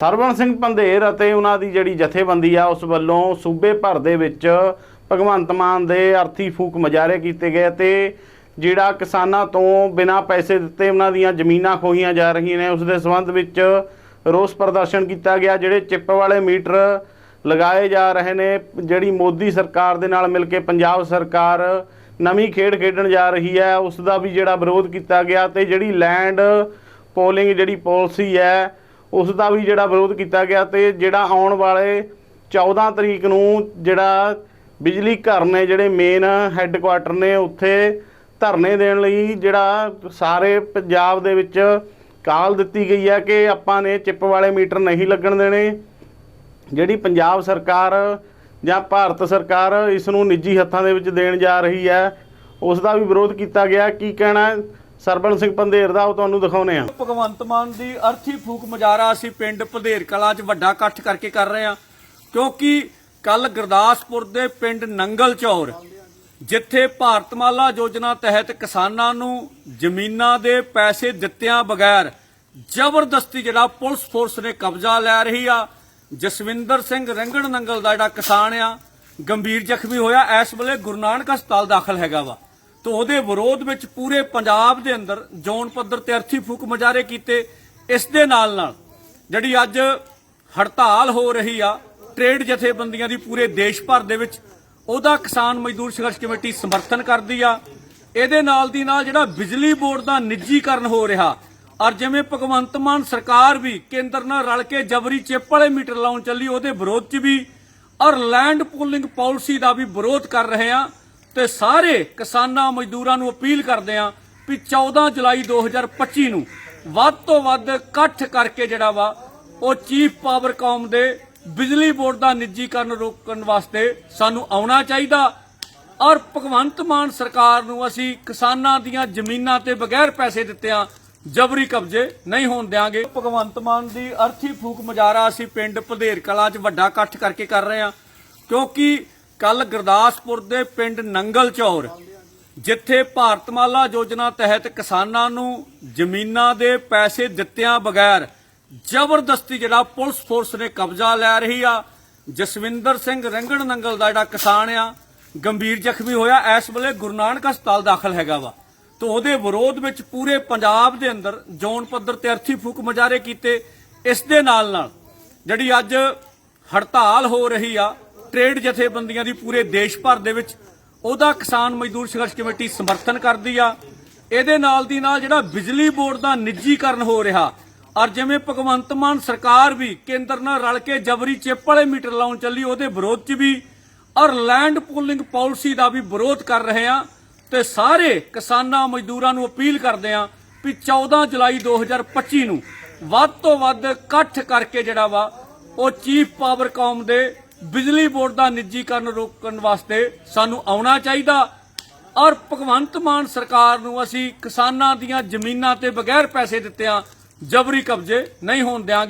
ਸਰਵਣ ਸਿੰਘ ਪੰਧੇਰ ਅਤੇ ਉਹਨਾਂ ਦੀ ਜਿਹੜੀ ਜਥੇਬੰਦੀ ਆ, ਉਸ ਵੱਲੋਂ ਸੂਬੇ ਭਰ ਦੇ ਵਿੱਚ ਭਗਵੰਤ ਮਾਨ ਦੇ ਅਰਥੀ ਫੂਕ ਮਜਾਰੇ ਕੀਤੇ ਗਏ ਤੇ ਜਿਹੜਾ ਕਿਸਾਨਾਂ ਤੋਂ ਬਿਨਾਂ ਪੈਸੇ ਦਿੱਤੇ ਉਹਨਾਂ ਦੀਆਂ ਜ਼ਮੀਨਾਂ ਖੋਹੀਆਂ ਜਾ ਰਹੀਆਂ ਨੇ, ਉਸ ਦੇ ਸੰਬੰਧ ਵਿੱਚ ਰੋਸ ਪ੍ਰਦਰਸ਼ਨ ਕੀਤਾ ਗਿਆ, ਜਿਹੜੇ ਚਿੱਪ ਵਾਲੇ ਮੀਟਰ ਲਗਾਏ ਜਾ ਰਹੇ ਨੇ, ਜਿਹੜੀ ਮੋਦੀ ਸਰਕਾਰ ਦੇ ਨਾਲ ਮਿਲ ਕੇ ਪੰਜਾਬ ਸਰਕਾਰ ਨਵੀਂ ਖੇਡ ਖੇਡਣ ਜਾ ਰਹੀ ਹੈ, ਉਸ ਦਾ ਵੀ ਜਿਹੜਾ ਵਿਰੋਧ ਕੀਤਾ ਗਿਆ ਤੇ ਜਿਹੜੀ ਲੈਂਡ ਪੋਲਿੰਗ ਜਿਹੜੀ ਪਾਲਿਸੀ ਹੈ ਉਸ ਦਾ ਵੀ ਜਿਹੜਾ ਵਿਰੋਧ ਕੀਤਾ ਗਿਆ ਤੇ ਜਿਹੜਾ ਆਉਣ ਵਾਲੇ 14 ਤਰੀਕ ਨੂੰ ਜਿਹੜਾ ਬਿਜਲੀ ਘਰ ਨੇ, ਜਿਹੜੇ ਮੇਨ ਹੈੱਡਕੁਆਟਰ ਨੇ, ਉੱਥੇ ਧਰਨੇ ਦੇਣ ਲਈ ਜਿਹੜਾ ਸਾਰੇ ਪੰਜਾਬ ਦੇ ਵਿੱਚ ਕਾਲ ਦਿੱਤੀ ਗਈ ਹੈ ਕਿ ਆਪਾਂ ਨੇ ਚਿੱਪ ਵਾਲੇ ਮੀਟਰ ਨਹੀਂ ਲੱਗਣ ਦੇਣੇ। ਜਿਹੜੀ ਪੰਜਾਬ ਸਰਕਾਰ ਜਾਂ ਭਾਰਤ ਸਰਕਾਰ ਇਸ ਨੂੰ ਨਿੱਜੀ ਹੱਥਾਂ ਦੇ ਵਿੱਚ ਦੇਣ ਜਾ ਰਹੀ ਹੈ ਉਸ ਦਾ ਵੀ ਵਿਰੋਧ ਕੀਤਾ ਗਿਆ। ਕੀ ਕਹਿਣਾ ਹੈ ਸਿੰਘ ਪੰਧੇਰ ਦਾ ਉਹ ਤੁਹਾਨੂੰ ਦਿਖਾਉਨੇ ਆ। ਭਗਵੰਤ ਮਾਨ ਦੀ ਅਰਥੀ ਫੂਕ ਮਜਾਰਾ ਅਸੀਂ ਪਿੰਡ ਭਦੇਰ ਕਲਾ 'ਚ ਵੱਡਾ ਇਕੱਠ ਕਰਕੇ ਕਰ ਰਹੇ ਹਾਂ, ਕਿਉਂਕਿ ਕੱਲ ਗੁਰਦਾਸਪੁਰ ਦੇ ਪਿੰਡ ਨੰਗਲ ਚੌਰ, ਜਿੱਥੇ ਭਾਰਤਮਾਲਾ ਯੋਜਨਾ ਤਹਿਤ ਕਿਸਾਨਾਂ ਨੂੰ ਜ਼ਮੀਨਾਂ ਦੇ ਪੈਸੇ ਦਿੱਤਿਆਂ ਬਗੈਰ ਜ਼ਬਰਦਸਤੀ ਜਿਹੜਾ ਪੁਲਿਸ ਫੋਰਸ ਨੇ ਕਬਜ਼ਾ ਲੈ ਰਹੀ ਆ, ਜਸਵਿੰਦਰ ਸਿੰਘ ਰੰਗਣ ਨੰਗਲ ਦਾ ਜਿਹੜਾ ਕਿਸਾਨ ਆ, ਗੰਭੀਰ ਜ਼ਖਮੀ ਹੋਇਆ, ਇਸ ਵੇਲੇ ਗੁਰੂ ਨਾਨਕ ਹਸਪਤਾਲ ਦਾਖਲ ਹੈਗਾ ਵਾ। ਤੋਂ ਉਹਦੇ ਵਿਰੋਧ ਵਿੱਚ ਪੂਰੇ ਪੰਜਾਬ ਦੇ ਅੰਦਰ ਜ਼ੋਨ ਪੱਧਰ ਤੇ ਅਰਥੀ ਫੂਕ ਮੁਜ਼ਾਹਰੇ ਕੀਤੇ। ਇਸ ਦੇ ਨਾਲ ਨਾਲ ਜਿਹੜੀ ਅੱਜ ਹੜਤਾਲ ਹੋ ਰਹੀ ਆ ਟ੍ਰੇਡ ਜਥੇਬੰਦੀਆਂ ਦੀ ਪੂਰੇ ਦੇਸ਼ ਭਰ ਦੇ ਵਿੱਚ, ਉਹਦਾ ਕਿਸਾਨ ਮਜ਼ਦੂਰ ਸੰਘਰਸ਼ ਕਮੇਟੀ ਸਮਰਥਨ ਕਰਦੀ ਆ। ਇਹਦੇ ਨਾਲ ਦੀ ਨਾਲ ਜਿਹੜਾ ਬਿਜਲੀ ਬੋਰਡ ਦਾ ਨਿੱਜੀਕਰਨ ਹੋ ਰਿਹਾ, ਔਰ ਜਿਵੇਂ ਭਗਵੰਤ ਮਾਨ ਸਰਕਾਰ ਵੀ ਕੇਂਦਰ ਨਾਲ ਰਲ ਕੇ ਜਬਰੀ ਚਿੱਪ ਵਾਲੇ ਮੀਟਰ ਲਾਉਣ ਚੱਲੀ, ਉਹਦੇ ਵਿਰੋਧ 'ਚ ਵੀ, ਔਰ ਲੈਂਡ ਪੂਲਿੰਗ ਪਾਲਿਸੀ ਦਾ ਵੀ ਵਿਰੋਧ ਕਰ ਰਹੇ ਆ। ਤੇ ਸਾਰੇ ਕਿਸਾਨਾਂ ਮਜ਼ਦੂਰਾਂ ਨੂੰ ਅਪੀਲ ਕਰਦੇ ਆ ਵੀ 14 ਜੁਲਾਈ 2025 ਨੂੰ ਵੱਧ ਤੋਂ ਵੱਧ ਇਕੱਠ ਕਰਕੇ ਜਿਹੜਾ ਵਾ, ਉਹ ਚੀਫ ਪਾਵਰ ਕੌਮ ਦੇ ਬਿਜਲੀ ਬੋਰਡ ਦਾ ਨਿੱਜੀਕਰਨ ਰੋਕਣ ਵਾਸਤੇ ਸਾਨੂੰ ਆਉਣਾ ਚਾਹੀਦਾ। ਔਰ ਭਗਵੰਤ ਮਾਨ ਸਰਕਾਰ ਨੂੰ ਅਸੀਂ ਕਿਸਾਨਾਂ ਦੀਆਂ ਜ਼ਮੀਨਾਂ ਤੇ ਬਗੈਰ ਪੈਸੇ ਦਿੱਤਿਆਂ ਜਬਰੀ ਕਬਜ਼ੇ ਨਹੀਂ ਹੋਣ ਦਿਆਂਗੇ। ਭਗਵੰਤ ਮਾਨ ਦੀ ਅਰਥੀ ਫੂਕ ਮਜਾਰਾ ਅਸੀਂ ਪਿੰਡ ਭਦੇਰ ਕਲਾਂ 'ਚ ਵੱਡਾ ਇਕੱਠ ਕਰਕੇ ਕਰ ਰਹੇ ਹਾਂ, ਕਿਉਂਕਿ ਕੱਲ ਗੁਰਦਾਸਪੁਰ ਦੇ ਪਿੰਡ ਨੰਗਲ ਚੌਰ, ਜਿੱਥੇ ਭਾਰਤਮਾਲਾ ਯੋਜਨਾ ਤਹਿਤ ਕਿਸਾਨਾਂ ਨੂੰ ਜ਼ਮੀਨਾਂ ਦੇ ਪੈਸੇ ਦਿੱਤਿਆਂ ਬਗੈਰ ਜ਼ਬਰਦਸਤੀ ਜਿਹੜਾ ਪੁਲਿਸ ਫੋਰਸ ਨੇ ਕਬਜ਼ਾ ਲੈ ਰਹੀ ਆ। ਜਸਵਿੰਦਰ ਸਿੰਘ ਰੰਗਣ ਨੰਗਲ ਦਾ ਜਿਹੜਾ ਕਿਸਾਨ ਆ, ਗੰਭੀਰ ਜ਼ਖਮੀ ਹੋਇਆ। ਇਸ ਵੇਲੇ ਗੁਰੂ ਨਾਨਕ ਹਸਪਤਾਲ ਦਾਖਲ ਹੈਗਾ ਵਾ। ਤੋਂ ਉਹਦੇ ਵਿਰੋਧ ਵਿੱਚ ਪੂਰੇ ਪੰਜਾਬ ਦੇ ਅੰਦਰ ਜ਼ੋਨ ਪੱਧਰ ਤੇ ਅਰਥੀ ਫੂਕ ਮੁਜ਼ਾਹਰੇ ਕੀਤੇ। ਇਸ ਦੇ ਨਾਲ ਨਾਲ ਜਿਹੜੀ ਅੱਜ ਹੜਤਾਲ ਹੋ ਰਹੀ ਆ ਟ੍ਰੇਡ ਜਥੇਬੰਦੀਆਂ ਦੀ ਪੂਰੇ ਦੇਸ਼ ਭਰ ਦੇ ਵਿੱਚ ਉਹਦਾ ਕਿਸਾਨ ਮਜ਼ਦੂਰ ਸੰਘਰਸ਼ ਕਮੇਟੀ ਸਮਰਥਨ ਕਰਦੀ ਆ। ਇਹਦੇ ਨਾਲ ਦੀ ਨਾਲ ਜਿਹੜਾ ਬਿਜਲੀ ਬੋਰਡ ਦਾ ਨਿੱਜੀਕਰਨ ਹੋ ਰਿਹਾ, ਔਰ ਜਿਵੇਂ ਭਗਵੰਤ ਮਾਨ ਸਰਕਾਰ ਵੀ ਕੇਂਦਰ ਨਾਲ ਰਲ ਕੇ ਜਬਰੀ ਚਿੱਪ ਵਾਲੇ ਮੀਟਰ ਲਾਉਣ ਚੱਲੀ, ਉਹਦੇ ਵਿਰੋਧ 'ਚ ਵੀ, ਔਰ ਲੈਂਡ ਪੂਲਿੰਗ ਪਾਲਿਸੀ ਦਾ ਵੀ ਵਿਰੋਧ ਕਰ ਰਹੇ ਆ। ਤੇ ਸਾਰੇ ਕਿਸਾਨਾਂ ਮਜ਼ਦੂਰਾਂ ਨੂੰ ਅਪੀਲ ਕਰਦੇ ਆ ਵੀ 14 ਜੁਲਾਈ 2025 ਨੂੰ ਵੱਧ ਤੋਂ ਵੱਧ ਇਕੱਠ ਕਰਕੇ ਜਿਹੜਾ ਵਾ, ਉਹ ਚੀਫ ਪਾਵਰ ਕਾਮ ਦੇ ਬਿਜਲੀ ਬੋਰਡ ਦਾ ਨਿੱਜੀਕਰਨ ਰੋਕਣ ਵਾਸਤੇ ਸਾਨੂੰ ਆਉਣਾ ਚਾਹੀਦਾ। ਔਰ ਭਗਵੰਤ ਮਾਨ ਸਰਕਾਰ ਨੂੰ ਅਸੀਂ ਕਿਸਾਨਾਂ ਦੀਆਂ ਜ਼ਮੀਨਾਂ ਤੇ ਬਗੈਰ ਪੈਸੇ ਦਿੱਤਿਆਂ ਜਬਰੀ ਕਬਜ਼ੇ ਨਹੀਂ ਹੋਣ ਦਿਆਂਗੇ।